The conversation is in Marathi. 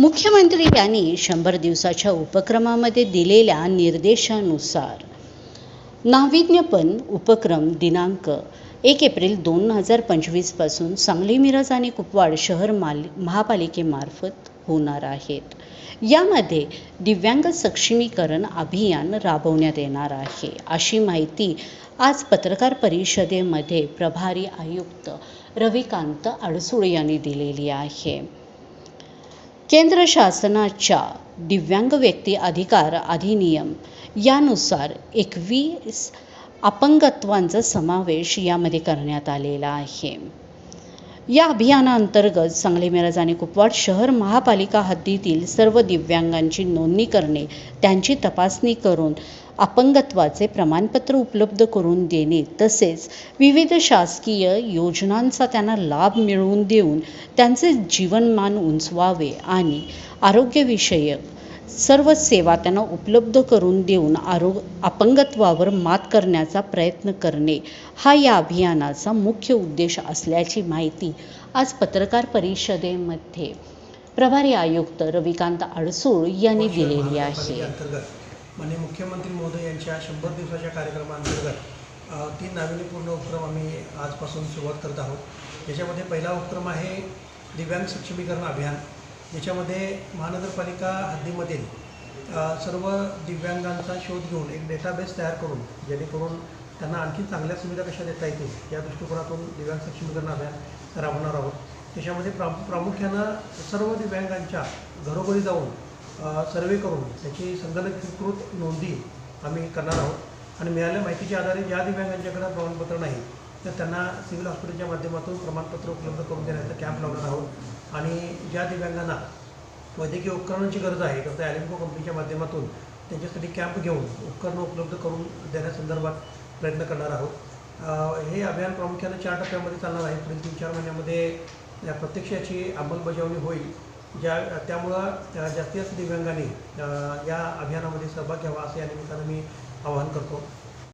मुख्यमंत्री यांनी शंभर दिवसाच्या उपक्रमामध्ये दिलेल्या निर्देशानुसार नाविन्यपण उपक्रम दिनांक एक एप्रिल दोन हजार पंचवीसपासून सांगली मिरज आणि कुपवाड शहर माल महापालिकेमार्फत होणार आहेत. यामध्ये दिव्यांग सक्षमीकरण अभियान राबवण्यात येणार आहे अशी माहिती आज पत्रकार परिषदेमध्ये प्रभारी आयुक्त रविकांत अडसूळ यांनी दिलेली आहे. केंद्र शासनाच्या दिव्यांग व्यक्ती अधिकार अधिनियम यानुसार एकवीस अपंगत्वांचा समावेश यामध्ये करण्यात आलेला आहे. या अभियानाअंतर्गत सांगली मिरज आणि कुपवाड शहर महापालिका हद्दीतील सर्व दिव्यांगांची नोंदणी करणे त्यांची तपासणी करून अपंगत्वाचे प्रमाणपत्र उपलब्ध करून देणे तसेच विविध शासकीय योजनांचा त्यांना लाभ मिळवून देऊन त्यांचे जीवनमान उंचवावे आणि आरोग्यविषयक सर्व सेवा त्यांना उपलब्ध करून देऊन आरोग अपंगत्वावर मात करण्याचा प्रयत्न करणे हा या अभियानाचा मुख्य उद्देश असल्याची माहिती आज पत्रकार परिषदेमध्ये प्रभारी आयुक्त रविकांत अडसूळ यांनी दिलेली आहे. माननीय मुख्यमंत्री महोदय यांच्या शंभर दिवसाच्या कार्यक्रमाअंतर्गत तीन नाविन्यपूर्ण उपक्रम आम्ही आजपासून सुरुवात करत आहोत. याच्यामध्ये पहिला उपक्रम आहे दिव्यांग सक्षमीकरण अभियान. याच्यामध्ये महानगरपालिका हद्दीमधील सर्व दिव्यांगांचा शोध घेऊन एक डेटाबेस तयार करून जेणेकरून त्यांना आणखी चांगल्या सुविधा कशा देता येतील या दृष्टिकोनातून दिव्यांग सक्षमीकरण अभियान राबवणार आहोत. त्याच्यामध्ये प्रा प्रामुख्यानं सर्व दिव्यांगांच्या घरोघरी जाऊन सर्वे करून त्याची संगणकीकृत नोंदी आम्ही करणार आहोत. आणि मिळालेल्या माहितीच्या आधारे ज्या दिव्यांगांच्याकडे प्रमाणपत्र नाही तर त्यांना सिव्हिल हॉस्पिटलच्या माध्यमातून प्रमाणपत्र उपलब्ध करून देण्याचा कॅम्प लावणार आहोत. ज्या दिव्यांगांना वैद्यकीय उपकरणांची गरज आहे. तर त्या ॲलिम्को कंपनीच्या माध्यमातून त्यांच्यासाठी कॅम्प घेऊन उपकरणं उपलब्ध करून देण्यासंदर्भात प्रयत्न करणार आहोत. हे अभियान प्रामुख्याने चार टप्प्यामध्ये चालणार आहे. पुढील तीन चार महिन्यामध्ये या प्रत्यक्ष याची अंमलबजावणी होईल. ज्या त्यामुळं जास्तीत जास्त दिव्यांगांनी या अभियानामध्ये सहभाग घ्यावा असे या निमित्तानं मी आवाहन करतो.